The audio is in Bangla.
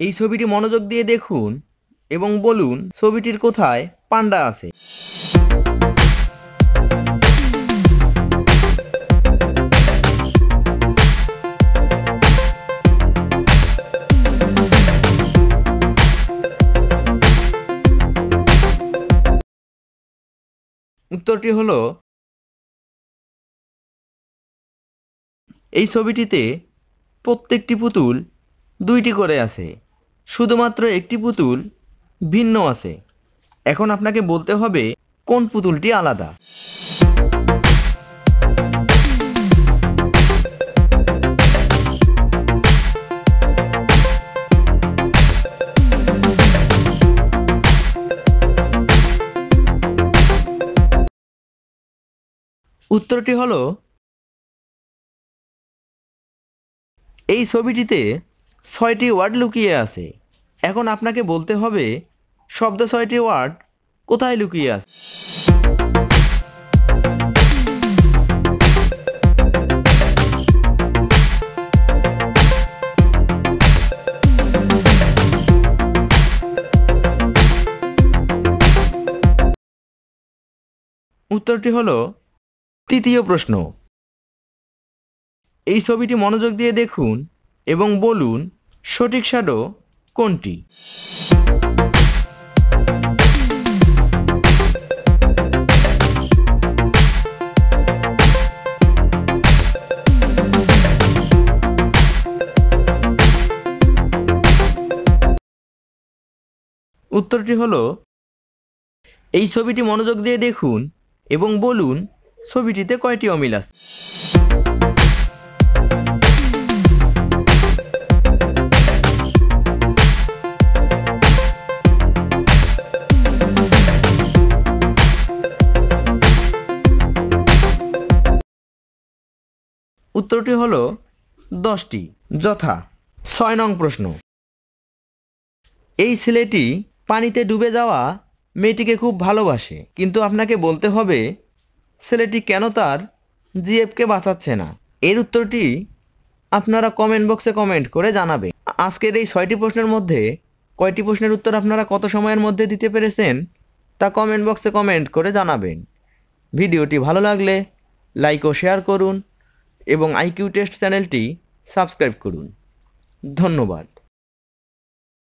এই ছবিটি মনোযোগ দিয়ে দেখুন এবং বলুন, ছবিটির কোথায় পান্ডা আছে। উত্তরটি হলো, এই ছবিটিতে প্রত্যেকটি পুতুল দুইটি করে আছে। শুধুমাত্র একটি পুতুল ভিন্ন আছে। এখন আপনাকে বলতে হবে, কোন পুতুলটি আলাদা? উত্তরটি হলো, এই ছবিটিতে ছয়টি ওয়ার্ড লুকিয়ে আছে। এখন আপনাকে বলতে হবে, শব্দ ছয়টি ওয়ার্ড কোথায় লুকিয়ে আছে? উত্তরটি হলো, তৃতীয় প্রশ্ন। এই ছবিটি মনোযোগ দিয়ে দেখুন এবং বলুন সঠিক শ্যাডো কোনটি? উত্তরটি হলো, এই ছবিটি মনোযোগ দিয়ে দেখুন এবং বলুন ছবিটিতে কয়টি অমিল আছে। উত্তরটি হলো দশটি। যথা। ছয় নং প্রশ্ন। এই ছেলেটি পানিতে ডুবে যাওয়া মেয়েটিকে খুব ভালোবাসে, কিন্তু আপনাকে বলতে হবে, ছেলেটি কেন তার জিএফকে বাঁচাচ্ছে না? এর উত্তরটি আপনারা কমেন্ট বক্সে কমেন্ট করে জানাবে আজকের এই ছয়টি প্রশ্নের মধ্যে কয়টি প্রশ্নের উত্তর আপনারা কত সময়ের মধ্যে দিতে পেরেছেন, তা কমেন্ট বক্সে কমেন্ট করে জানাবেন। ভিডিওটি ভালো লাগলে লাইক ও শেয়ার করুন। এবং আইকিউ টেস্ট চ্যানেলটি সাবস্ক্রাইব করুন। ধন্যবাদ।